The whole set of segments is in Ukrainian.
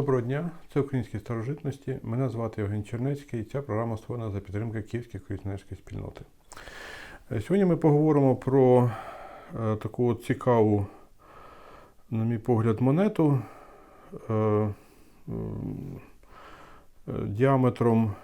Доброго дня, це українські старожитності. Мене звати Євген Чернецький. і Ця програма створена за підтримки Київської колекціонерської спільноти. Е, Сьогодні ми поговоримо про е, таку цікаву, на мій погляд, монету е, діаметром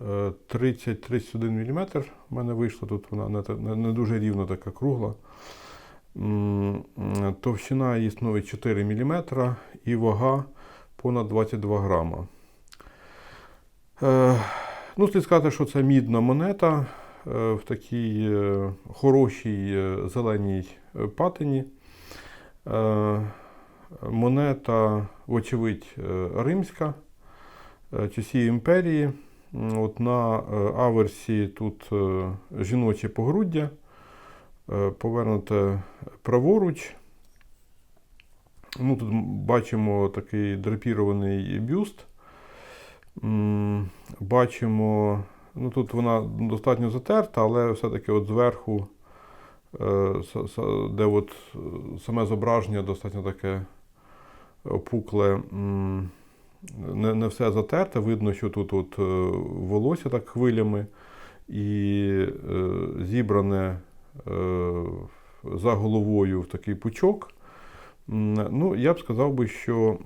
е, 30-31 мм. У мене вийшла тут вона не, дуже рівно така кругла. Товщина її становить 4 мм і вага понад 22 грама. Е, ну, слід сказати, що це мідна монета е, в такій е, хорошій зеленій патині. Монета, вочевидь, е, римська, часів імперії. От на аверсі тут жіноче погруддя, повернуте праворуч. Ну, тут бачимо такий драпірований бюст. Бачимо, ну тут вона достатньо затерта, але все-таки от зверху, е, де от е, саме зображення достатньо таке опукле, не, все затерте. Видно, що тут от е, волосся так хвилями і зібране за головою в такий пучок. Ну, я б сказав би, що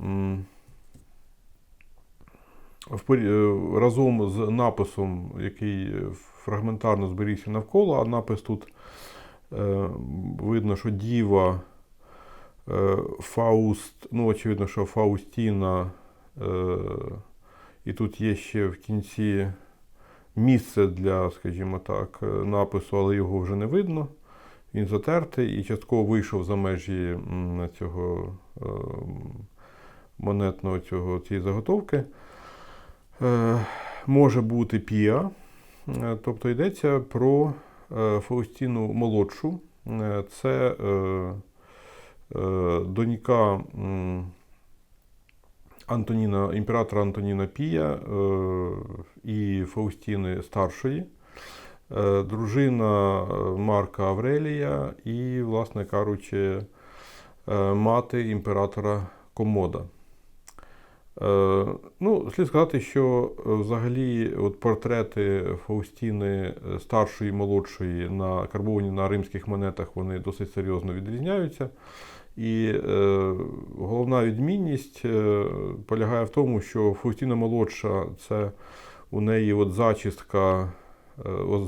е, разом з написом, який е, фрагментарно зберігся навколо, а напис тут е, видно, що Діва, Фауст, ну, очевидно, що Фаустіна, і тут є ще в кінці місце для, скажімо так, напису, але його вже не видно. Він затертий і частково вийшов за межі цього е, монетного цього, цієї заготовки. Е, Може бути піа, Е, тобто йдеться про Фаустіну молодшу. Це донька Антоніна, імператора Антоніна Пія і Фаустіни старшої. Е, дружина е, Марка Аврелія і, власне кажучи, е, мати імператора Комода. Ну, слід сказати, що взагалі от портрети Фаустіни старшої і молодшої на карбовані на римських монетах вони досить серйозно відрізняються. І е, головна відмінність полягає в тому, що Фаустіна молодша це у неї от зачістка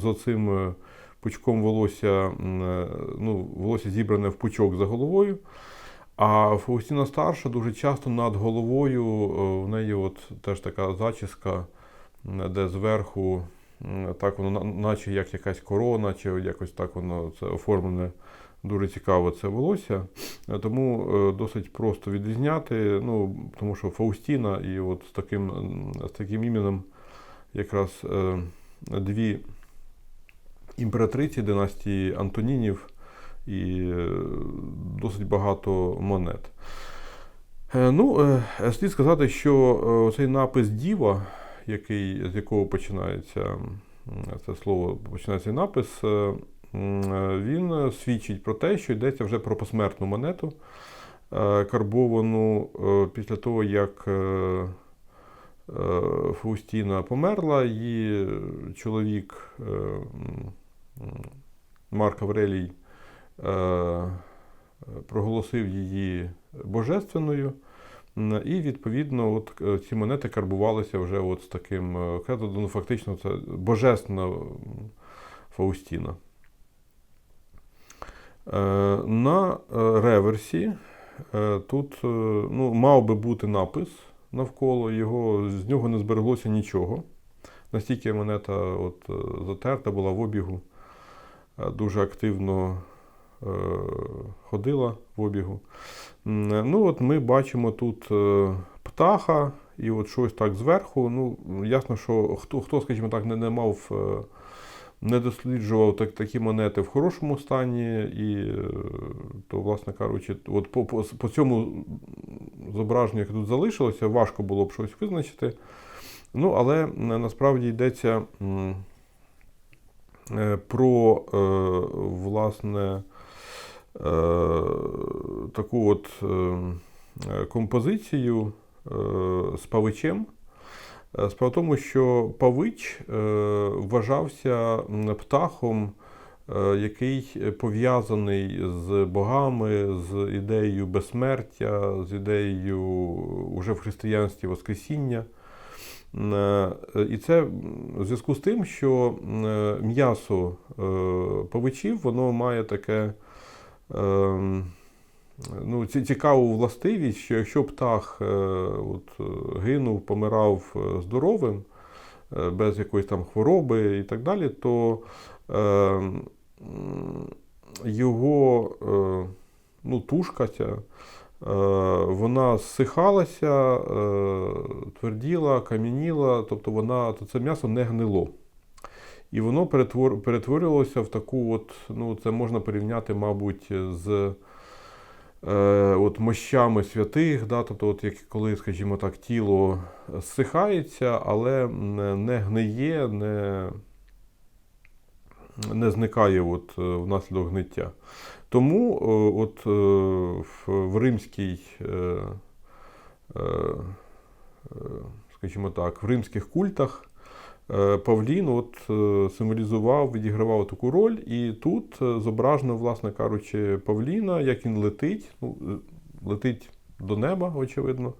з оцим е, пучком волосся, е, ну, волосся зібране в пучок за головою. А Фаустіна старша дуже часто над головою е, в неї от теж така зачіска, де зверху так воно наче як якась корона, чи якось так воно це оформлене. Дуже цікаво це волосся. Е, Тому е, досить просто відрізняти. Ну, тому що Фаустіна і от з таким, з таким іменем якраз е, дві імператриці династії Антонінів і е, досить багато монет. Е, Ну, е, слід сказати, що цей напис Діва, який, з якого починається це слово, починається напис, він свідчить про те, що йдеться вже про посмертну монету, карбовану після того, як Фаустіна померла, її чоловік е, Марк Аврелій е, проголосив її божественною. І відповідно, от е, ці монети карбувалися вже от з таким е, ну фактично це божественна Фаустіна. Е, На е, реверсі е, тут е, ну, мав би бути напис навколо, його, з нього не збереглося нічого. Настільки монета от, е, затерта була в обігу, е, дуже активно е, ходила в обігу. Ну, от ми бачимо тут е, птаха і от щось так зверху. Ну, ясно, що хто, хто скажімо так, не, не мав, е, не досліджував так, такі монети в хорошому стані, і е, то, власне кажучи, от по, по, по цьому зображенню, яке тут залишилося, важко було б щось визначити. Ну, але насправді йдеться е, про е, власне таку от е, е, композицію з павичем. Е, Справа в тому, що павич е, вважався птахом, е, який пов'язаний з богами, з ідеєю безсмертя, з ідеєю уже в християнстві Воскресіння. І це в зв'язку з тим, що м'ясо павичів воно має таке ем, ну, цікаву властивість, що якщо птах е, от, е, гинув, помирав е, здоровим, без якоїсь там хвороби і так далі, то е, його е, ну, тушка ця, е, вона зсихалася, е, тверділа, кам'яніла, тобто вона, то це м'ясо не гнило. І воно перетвор, перетворювалося в таку, от, ну, це можна порівняти, мабуть, з от мощами святих, да, тобто, от як коли, скажімо так, тіло зсихається, але не, гниє, не, не зникає от, е, внаслідок гниття. Тому е, от, е, в, римській, е, е, е, скажімо так, в римських культах е, Павлін от, е, символізував, відігравав таку роль, і тут е, зображено, власне кажучи, Павліна, як він летить, ну, е, летить до неба, очевидно.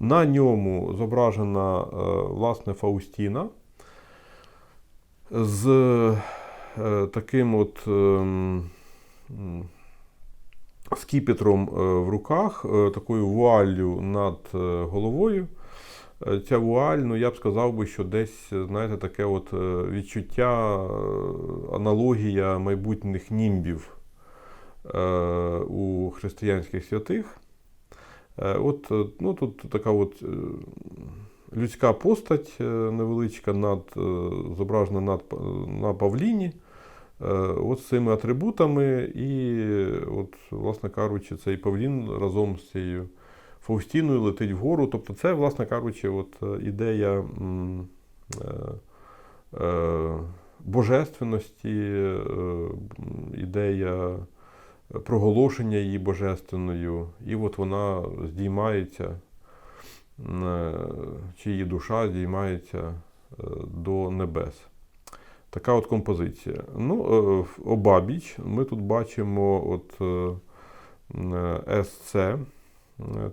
На ньому зображена е, власне Фаустіна з е, таким от ем, скіпетром е, в руках, е, такою вуаллю над е, головою. Е, Ця вуаль, ну я б сказав би, що десь, знаєте, таке от е, відчуття, е, аналогія майбутніх німбів у християнських святих. От, ну, тут така от людська постать невеличка, над, зображена над, на Павліні. От з цими атрибутами, і, от, власне кажучи, цей Павлін разом з цією Фаустіною летить вгору. Тобто, це, власне кажучи, от е, ідея е, е, божественності, ідея проголошення її божественною, і от вона здіймається, чи її душа здіймається до небес. Така от композиція. Ну, обабіч ми тут бачимо от СЦ,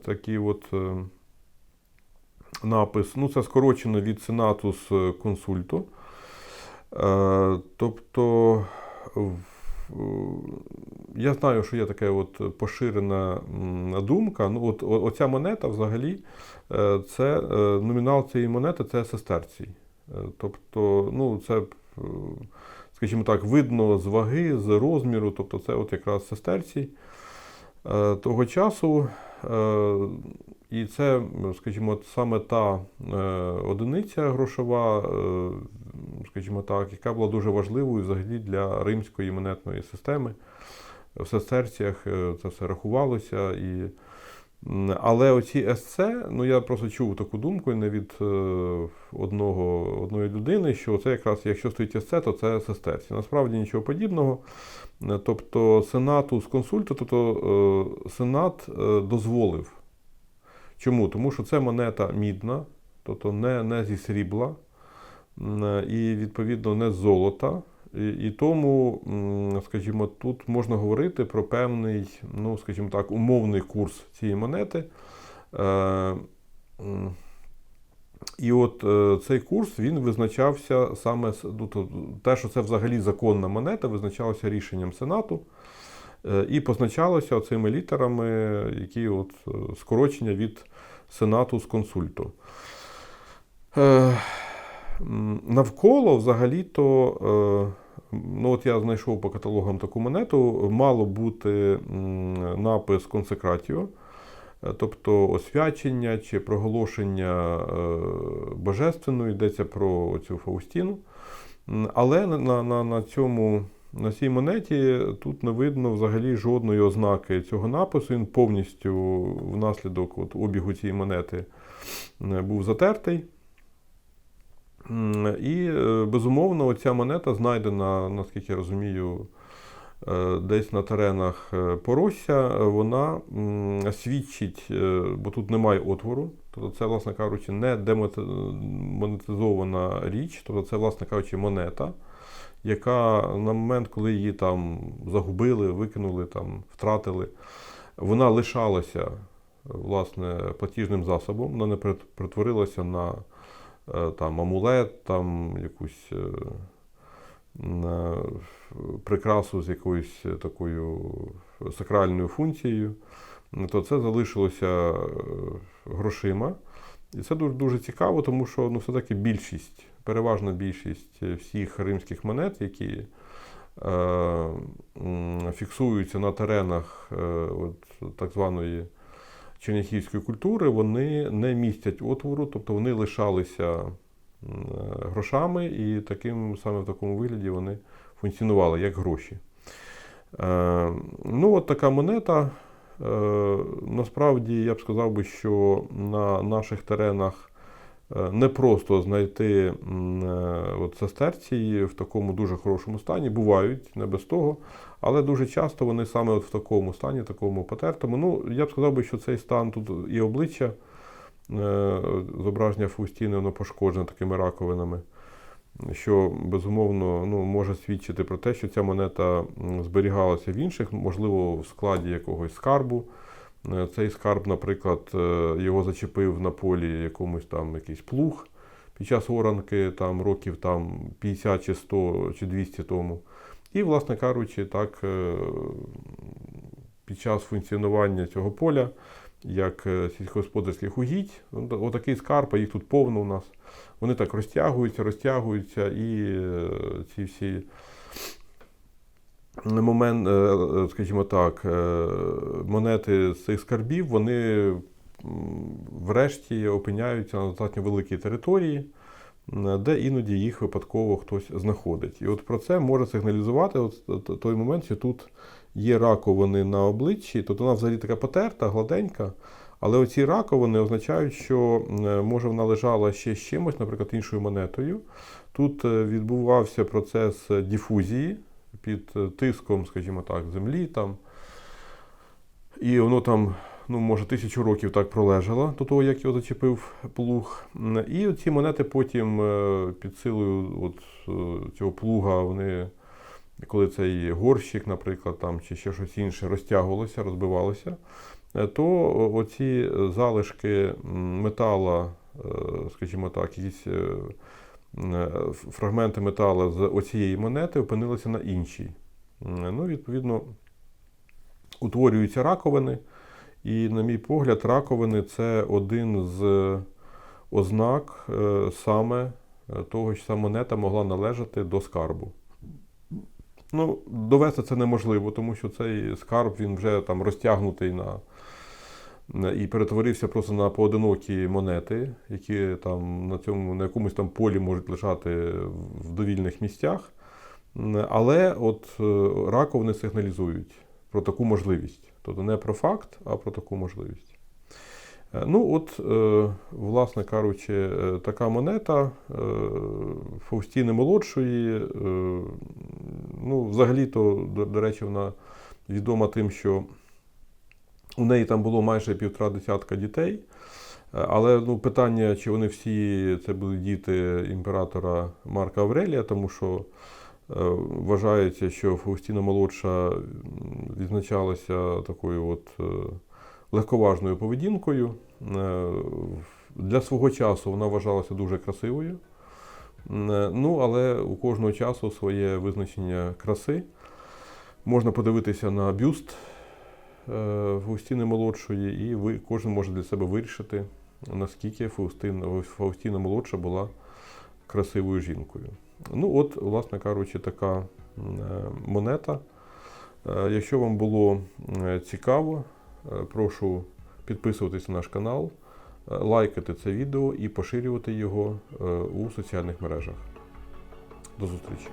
такий от е, напис. Ну, це скорочено від Сенатус консульту. Е, Тобто, я знаю, що є така от поширена думка. Ну, от, оця монета взагалі, е, це е, номінал цієї монети це сестерцій. Е, Тобто, ну, це, е, скажімо так, видно з ваги, з розміру, тобто це от якраз сестерцій е, того часу. Е, І це, скажімо, саме та е, одиниця грошова, е, скажімо так, яка була дуже важливою взагалі для римської монетної системи. В сестерціях е, це все рахувалося. І... Але оці СЦ, ну я просто чув таку думку не від е, одного, одної людини, що це якраз, якщо стоїть СЦ, то це сестерці. Насправді нічого подібного. Е, Тобто Сенату з консульту, тобто е, Сенат дозволив. Чому? Тому що це монета мідна, тобто не, не зі срібла, і відповідно не з золота. І, тому, скажімо, тут можна говорити про певний, ну, скажімо так, умовний курс цієї монети. Е, і от е, цей курс він визначався саме ну, те, що це взагалі законна монета, визначалося рішенням Сенату е, і позначалося цими літерами, які от скорочення від Сенату з консульту. Навколо взагалі-то, ну от я знайшов по каталогам таку монету, мало бути напис консекратіо. Е, Тобто освячення чи проголошення е, божественної, йдеться про цю Фаустіну. Але на, на, на, цьому на цій монеті тут не видно взагалі жодної ознаки цього напису. Він повністю внаслідок от, обігу цієї монети був затертий. І, е, безумовно, оця монета знайдена, наскільки я розумію, е, десь на теренах е, Поросся. Вона свідчить, бо тут немає отвору, Тобто це, власне кажучи, не демонетизована річ, тобто це, власне кажучи, монета, яка на момент, коли її там загубили, викинули, там, втратили, вона лишалася власне, платіжним засобом, вона не перетворилася на там, амулет, там, якусь е, прикрасу з якоюсь такою сакральною функцією, то це залишилося е, грошима. І це дуже, дуже цікаво, тому що ну, все-таки більшість, переважна більшість всіх римських монет, які е, фіксуються на теренах е, от, так званої черняхівської культури, вони не містять отвору, тобто вони лишалися грошами, і таким саме в такому вигляді вони функціонували як гроші. Е, ну, от така монета. Е, Насправді я б сказав би, що на наших теренах не просто знайти е, от сестерції в такому дуже хорошому стані. Бувають, не без того, але дуже часто вони саме от в такому стані, такому потертому. Ну, я б сказав би, що цей стан тут і обличчя, е, зображення Фаустіни, воно пошкоджене такими раковинами що безумовно ну, може свідчити про те, що ця монета зберігалася в інших, можливо, в складі якогось скарбу. Е, Цей скарб, наприклад, е, його зачепив на полі якомусь там якийсь плуг під час оранки там, років там, 50 чи 100 чи 200 тому. І, власне кажучи, так, е, під час функціонування цього поля, як сільськогосподарських угідь, отакий скарб, а їх тут повно у нас. Вони так розтягуються, розтягуються, і ці всі момент, е, е, скажімо так, е, монети з цих скарбів, вони врешті опиняються на достатньо великій території, де іноді їх випадково хтось знаходить. І от про це може сигналізувати от той момент, що тут є раковини на обличчі, тобто вона взагалі така потерта, гладенька. Але оці раковини означають, що може вона лежала ще з чимось, наприклад, іншою монетою. Тут відбувався процес діфузії під е, тиском, скажімо так, землі там. І воно там, ну, може, тисячу років так пролежало до того, як його зачепив плуг. І ці монети потім е, під силою от, е, цього плуга, вони, коли цей горщик, наприклад, там, чи ще щось інше розтягувалося, розбивалося, то оці залишки метала, скажімо так, якісь фрагменти металу з оцієї монети опинилися на іншій. Ну, відповідно, утворюються раковини. І, на мій погляд, раковини це один з ознак е, саме е, того, що ця монета могла належати до скарбу. Ну, довести це неможливо, тому що цей скарб він вже там розтягнутий на- і перетворився просто на поодинокі монети, які там на цьому на якомусь там полі можуть лежати в довільних місцях. Але от е, раковини сигналізують про таку можливість. Тобто не про факт, а про таку можливість. Е, Ну, от, е, власне кажучи, е, така монета е, Фаустіни молодшої. е, Ну, взагалі-то, до речі, вона відома тим, що у неї там було майже півтора десятка дітей. Е, Але ну, питання, чи вони всі це були діти імператора Марка Аврелія, тому що е, вважається, що Фаустіна молодша відзначалася такою от е, легковажною поведінкою. Для свого часу вона вважалася дуже красивою. Ну, але у кожного часу своє визначення краси. Можна подивитися на бюст Фаустіни молодшої, і ви, кожен може для себе вирішити, наскільки Фаустина, Фаустіна молодша була красивою жінкою. Ну, от, власне кажучи, така е, монета. Е, Якщо вам було е, цікаво, е, прошу підписуватись на наш канал, е, лайкати це відео і поширювати його е, у соціальних мережах. До зустрічі!